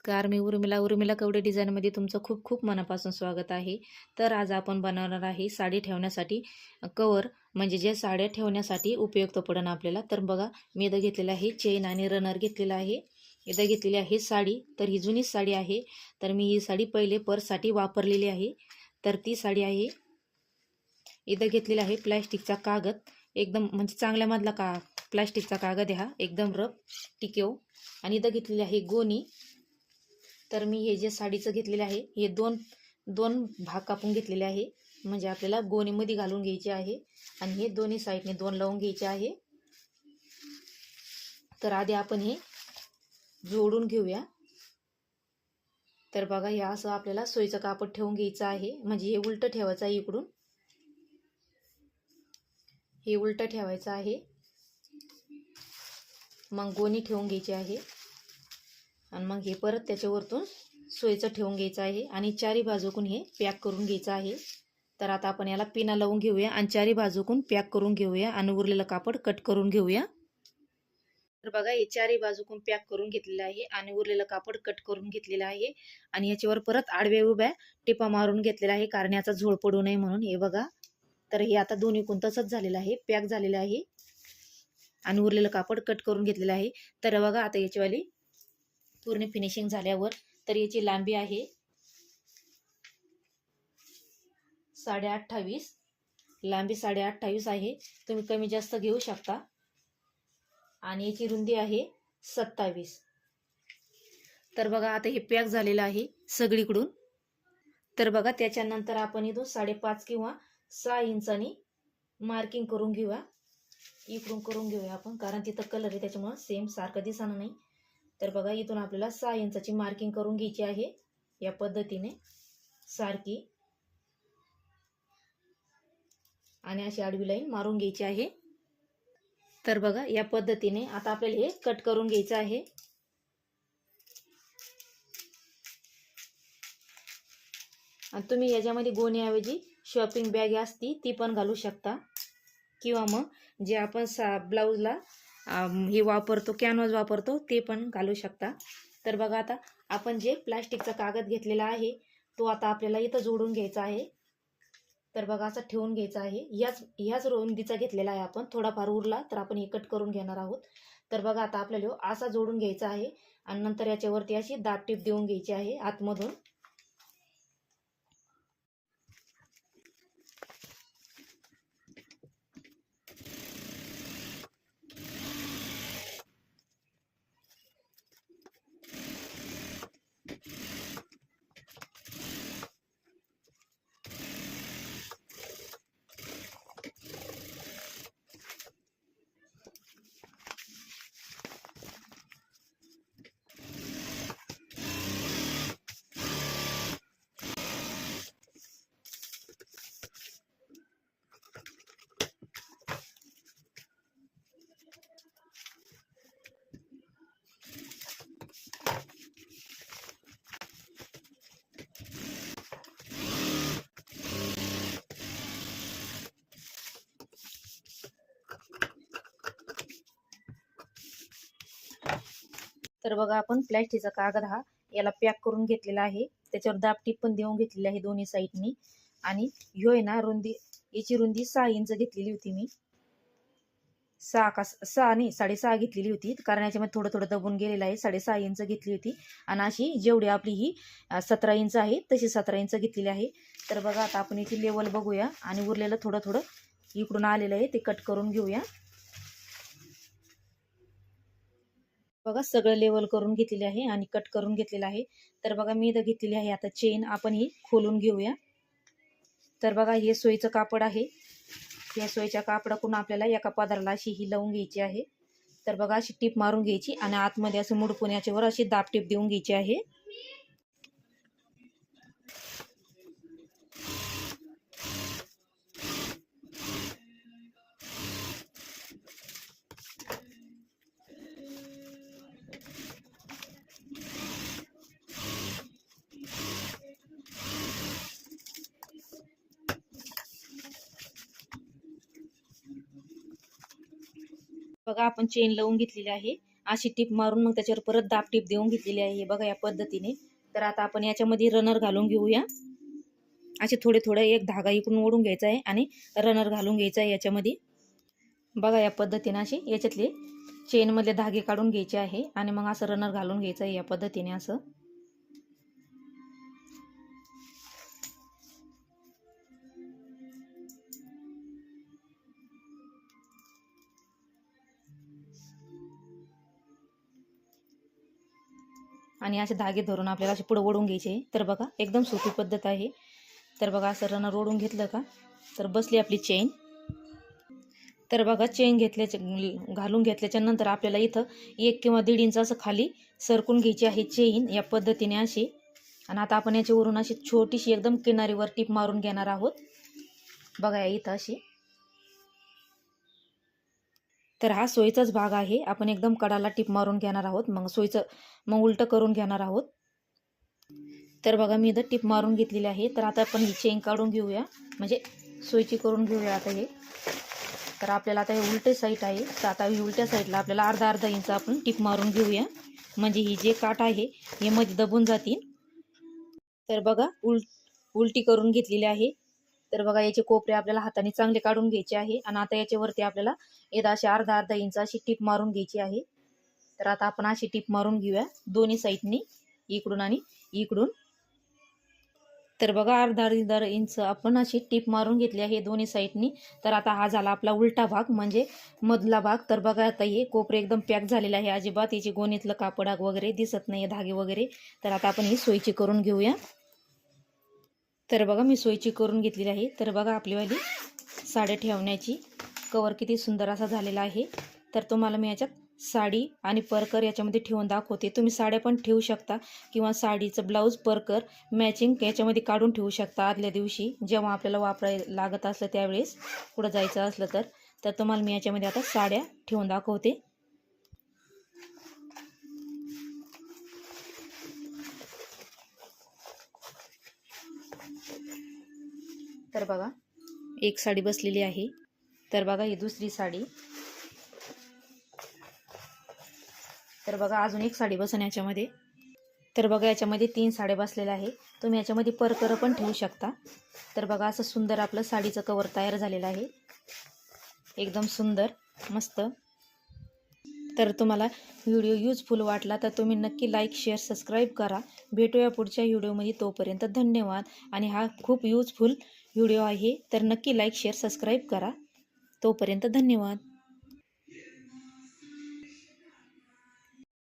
नमस्कार मी उर्मिला उर्मिला कवडे डिझाईनमध्ये तुमचं खूप खूप मनापासून स्वागत आहे. तर आज आपण बनवणार आहे साडी ठेवण्यासाठी कवर म्हणजे जे साड्या ठेवण्यासाठी उपयुक्त पडेल आपल्याला. तर बघा मी इथं घेतलेलं आहे चेन आणि रनर घेतलेला आहे. इथं घेतलेली आहे साडी. तर ही जुनीच साडी आहे. तर मी ही साडी पहिले पर्ससाठी वापरलेली आहे. तर ती साडी आहे. इथं घेतलेला आहे प्लॅस्टिकचा कागद. एकदम म्हणजे चांगल्यामधला का प्लॅस्टिकचा कागद हा. एकदम रफ टिकेव. आणि इथं घेतलेली आहे गोणी. तर मी हे जे साडीचं घेतलेलं आहे हे दोन दोन भाग कापून घेतलेले आहे. म्हणजे आपल्याला गोणीमध्ये घालून घ्यायचे आहे आणि हे दोन्ही साईडने दोन लावून घ्यायचे आहे. तर आधी आपण हे जोडून घेऊया. तर बघा हे असं आपल्याला सोयीचं कापड ठेवून घ्यायचं आहे. म्हणजे हे उलटं ठेवायचं आहे इकडून. हे उलटं ठेवायचं आहे. मग गोणी ठेवून घ्यायची आहे. आणि मग हे परत त्याच्यावरतून सोयीचं ठेवून घ्यायचं आहे आणि चारी बाजूकून हे पॅक करून घ्यायचं आहे. तर आता आपण याला पिना लावून घेऊया आणि चारी बाजूकून पॅक करून घेऊया आणि उरलेलं कापड कट करून घेऊया. तर बघा हे चारी बाजूकून पॅक करून घेतलेलं आहे आणि उरलेलं कापड कट करून घेतलेलं आहे. आणि याच्यावर परत आडव्या उभ्या टिपा मारून घेतलेला आहे कारण याचा झोळ पडू नये म्हणून. हे बघा. तर हे आता दोन्ही कोण तसंच झालेलं आहे पॅक झालेलं आहे. आणि उरलेलं कापड कट करून घेतलेलं आहे. तर बघा आता याच्यावाली पूर्ण फिनिशिंग झाल्यावर तर याची लांबी आहे साडे अठ्ठावीस लांबी साडे अठ्ठावीस आहे. तुम्ही कमी जास्त घेऊ शकता. आणि याची रुंदी आहे सत्तावीस. तर बघा आता हे पॅक झालेलं आहे सगळीकडून. तर बघा त्याच्यानंतर आपण इथून साडेपाच किंवा सहा इंचानी मार्किंग करून घेऊया. इकडून करून घेऊया आपण कारण तिथं कलर आहे त्याच्यामुळं सेम सारखं दिसणार नाही. तर बघा इथून आपल्याला सहा इंचाची मार्किंग करून घ्यायची आहे. या पद्धतीने सारखी आणि अशी आडवी लाईन मारून घ्यायची आहे. तर बघा या पद्धतीने आता आपल्याला हे कट करून घ्यायचं आहे. आणि तुम्ही याच्यामध्ये गोण्याऐवजी शॉपिंग बॅग असती ती पण घालू शकता. किंवा मग जे आपण सा ब्लाऊजला हे वापरतो कॅनव्हास वापरतो ते पण घालू शकता. तर बघा आता आपण जे प्लास्टिकचा कागद घेतलेला आहे तो आता आपल्याला इथं जोडून घ्यायचा आहे. तर बघा असं ठेवून घ्यायचा आहे. याच ह्याच रुंदीचा घेतलेला आहे आपण थोडाफार उरला तर आपण हे कट करून घेणार आहोत. तर बघा आता आपल्याला असा जोडून घ्यायचा आहे आणि नंतर याच्यावरती अशी दाब टीप देऊन घ्यायची आहे आतमधून. तर बघा आपण प्लॅस्टिकचा कागद हा याला पॅक करून घेतलेला आहे. त्याच्यावर दापटीप पण देऊन घेतलेली आहे दोन्ही साईडनी. आणि ह्यो आहे ना रुंदी याची रुंदी सहा इंच घेतलेली होती मी. सहा का सहा नाही साडेसहा घेतलेली होती. कारण याच्यामध्ये थोडं थोडं दबून गेलेलं आहे. साडेसहा इंच घेतली होती. आणि अशी जेवढी आपली ही सतरा इंच आहे तशी सतरा इंच घेतलेली आहे. तर बघा आता आपण याची लेवल बघूया. आणि उरलेलं थोडं थोडं इकडून आलेलं आहे ते कट करून घेऊया. बघा सगळं लेवल करून घेतलेले आहे आणि कट करून घेतलेलं आहे. तर बघा मी इथं घेतलेली आहे आता चेन आपण ही खोलून घेऊया. तर बघा हे सोयीचं कापड आहे. या सोयीच्या कापडाकडून आपल्याला एका पदराला अशी ही लावून घ्यायची आहे. तर बघा अशी टीप मारून घ्यायची आणि आतमध्ये असं मुडपून याच्यावर अशी दाब टीप देऊन घ्यायची आहे. बघा आपण चेन लावून घेतलेली आहे. अशी टीप मारून मग त्याच्यावर परत दाब टीप देऊन घेतलेली आहे. बघा या पद्धतीने. तर आता आपण याच्यामध्ये रनर घालून घेऊया. असे थोडे थोडे एक धागा इकडून ओढून घ्यायचा आहे आणि रनर घालून घ्यायचा आहे याच्यामध्ये. बघा या पद्धतीने असे याच्यातले चेनमधले धागे काढून घ्यायचे आहे. आणि मग असं रनर घालून घ्यायचं आहे या पद्धतीने असं. आणि असे धागे धरून आपल्याला असे पुढं ओढून घ्यायचे. तर बघा एकदम सोपी पद्धत आहे. तर बघा असं रनर ओढून घेतलं का? तर बसली आपली चेन. तर बघा चेन घेतल्याच्या घालून घेतल्याच्या नंतर आपल्याला इथं एक किंवा दीड इंच असं खाली सरकून घ्यायची आहे चेन. या पद्धतीने अशी. आणि आता आपण याच्यावरून अशी छोटीशी एकदम किनारीवर टीप मारून घेणार आहोत. बघा या इथं अशी. तर हा सोयीचाच भाग आहे. आपण एकदम कडाला टिप मारून घेणार आहोत. मग सोयीचं मग उलटं करून घेणार आहोत. तर बघा मी इथं टिप मारून घेतलेली आहे. तर आता आपण ही चेन काढून घेऊया. म्हणजे सोयीची करून घेऊया आता हे. तर आपल्याला आता हे उलटे साईड आहे. तर आता ही उलट्या साईडला आपल्याला अर्धा अर्धा इंच आपण टिप मारून घेऊया. म्हणजे ही जे काठ आहे हे मध्ये दबून जातील. तर बघा उल उलटी करून घेतलेली आहे. तर बघा याचे कोपरे आपल्याला हाताने चांगले काढून घ्यायचे आहे. आणि आता याच्यावरती आपल्याला एकदा अशी अर्धा अर्धा इंच अशी टीप मारून घ्यायची आहे. तर आता आपण अशी टीप मारून घेऊया. दोन्ही साईडनी इकडून आणि इकडून. तर बघा अर्धा अर्धा इंच आपण अशी टीप मारून घेतली आहे दोन्ही साईडनी. तर आता हा झाला आपला उलटा भाग म्हणजे मधला भाग. तर बघा आता हे कोपरे एकदम पॅक झालेला आहे अजिबात. याची गोणीतलं कापड वगैरे दिसत नाही धागे वगैरे. तर आता आपण ही सोयीची करून घेऊया. तर बघा मी सोयीची करून घेतलेली आहे. तर बघा आपलीवाली साड्या ठेवण्याची कवर किती सुंदर असा झालेला आहे. तर तुम्हाला मी याच्यात साडी आणि परकर याच्यामध्ये ठेवून दाखवते. तुम्ही साड्या पण ठेवू शकता किंवा साडीचं ब्लाऊज परकर मॅचिंग याच्यामध्ये काढून ठेवू शकता आदल्या दिवशी. जेव्हा आपल्याला वापराय लागत असलं त्यावेळेस कुठं जायचं असलं तर. तर तुम्हाला मी याच्यामध्ये आता साड्या ठेवून दाखवते. तर बघा. एक साडी बसलेली आहे. तर बघा ही दुसरी साडी. तर बघा अजून एक साडी बसन याच्यामध्ये. तर बघा याच्यामध्ये तीन साड्या बसलेल्या आहे तुम्ही याच्यामध्ये परकर पण ठेवू शकता. तर बघा असं सुंदर आपलं साडीचं कवर तयार झालेलं आहे. एकदम सुंदर मस्त. तर तुम्हाला व्हिडिओ यूजफुल वाटला तर तुम्ही नक्की लाईक शेअर सबस्क्राईब करा. भेटूया पुढच्या व्हिडिओमध्ये तोपर्यंत धन्यवाद. आणि हा खूप यूजफुल व्हिडिओ आहे तर नक्की लाईक शेअर सबस्क्राईब करा. तोपर्यंत धन्यवाद.